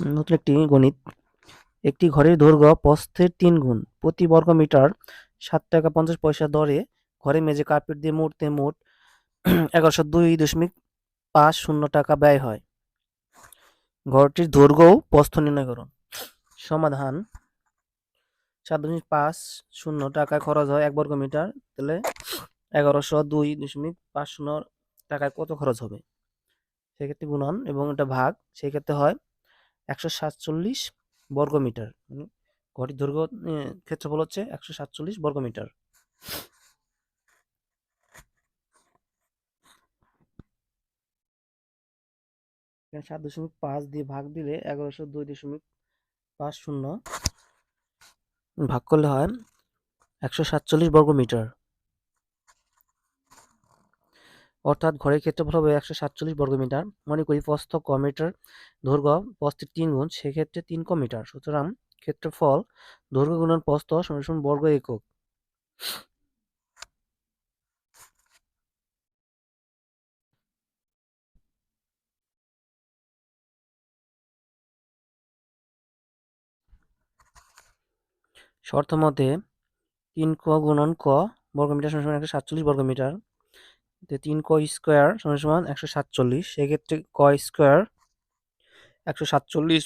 নতুন একটি গণিত। একটি ঘরের দৈর্ঘ্য প্রস্থের তিন গুণ। প্রতি বর্গ মিটার সাত টাকা পঞ্চাশ পয়সা দরে। ঘরে মেঝে কার্পেট দিয়ে মুড়তে মোট এগারোশো দুই দশমিক পাঁচ শূন্য টাকা ব্যয় হয়। ঘরটির দৈর্ঘ্য প্রস্থ নির্ণয় করুন সমাধান। সাত দশমিক পাঁচ শূন্য টাকা খরচ হয় এক বর্গ মিটার। তাহলে এগারোশো দুই দশমিক পাঁচ শূন্য টাকায় কত খরচ হবে? সেক্ষেত্রে গুণন এবং এটা ভাগ। সেই ক্ষেত্রে হয় একশো সাতচল্লিশ বর্গ মিটার মানে ঘটির দৈর্ঘ্য ক্ষেত্রফল হচ্ছে একশো সাতচল্লিশ বর্গ মিটার সাত দশমিক পাঁচ দিয়ে ভাগ দিলে এগারোশো দুই দশমিক পাঁচ শূন্য ভাগ করলে হয় একশো সাতচল্লিশ বর্গ মিটার অর্থাৎ ঘরের ক্ষেত্রফল হবে একশো সাতচল্লিশ বর্গ মিটার। মনে করি প্রস্থ ক মিটার দৈর্ঘ্য প্রস্থের তিন গুণ, সেক্ষেত্রে তিন ক মিটার। সুতরাং ক্ষেত্রফল দৈর্ঘ্য গুণন প্রস্থ সমান বর্গ একক। শর্ত মতে তিন ক গুণন ক বর্গমিটার সমান একশো সাতচল্লিশ বর্গমিটার তিন ক স্কোয়ার সমান সমান একশো সাতচল্লিশ, সেক্ষেত্রে ক স্কোয়ার একশো সাতচল্লিশ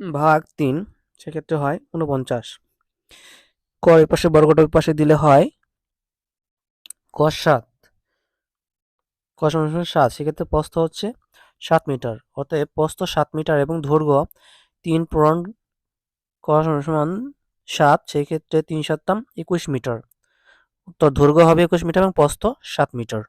ভাগ তিন, সেক্ষেত্রে হয় উনপঞ্চাশ ক এর পাশে বর্গটা পাশে দিলে হয় ক সাত। ক সমান সমান সাত, সেক্ষেত্রে প্রস্থ হচ্ছে সাত মিটার। অতএব প্রস্থ সাত মিটার এবং দৈর্ঘ্য তিন পূরণ ক সমান সাত সেই ক্ষেত্রে তিন সাতটাম একুশ মিটার। উত্তর দৈর্ঘ্য হবে একুশ মিটার এবং প্রস্থ সাত মিটার।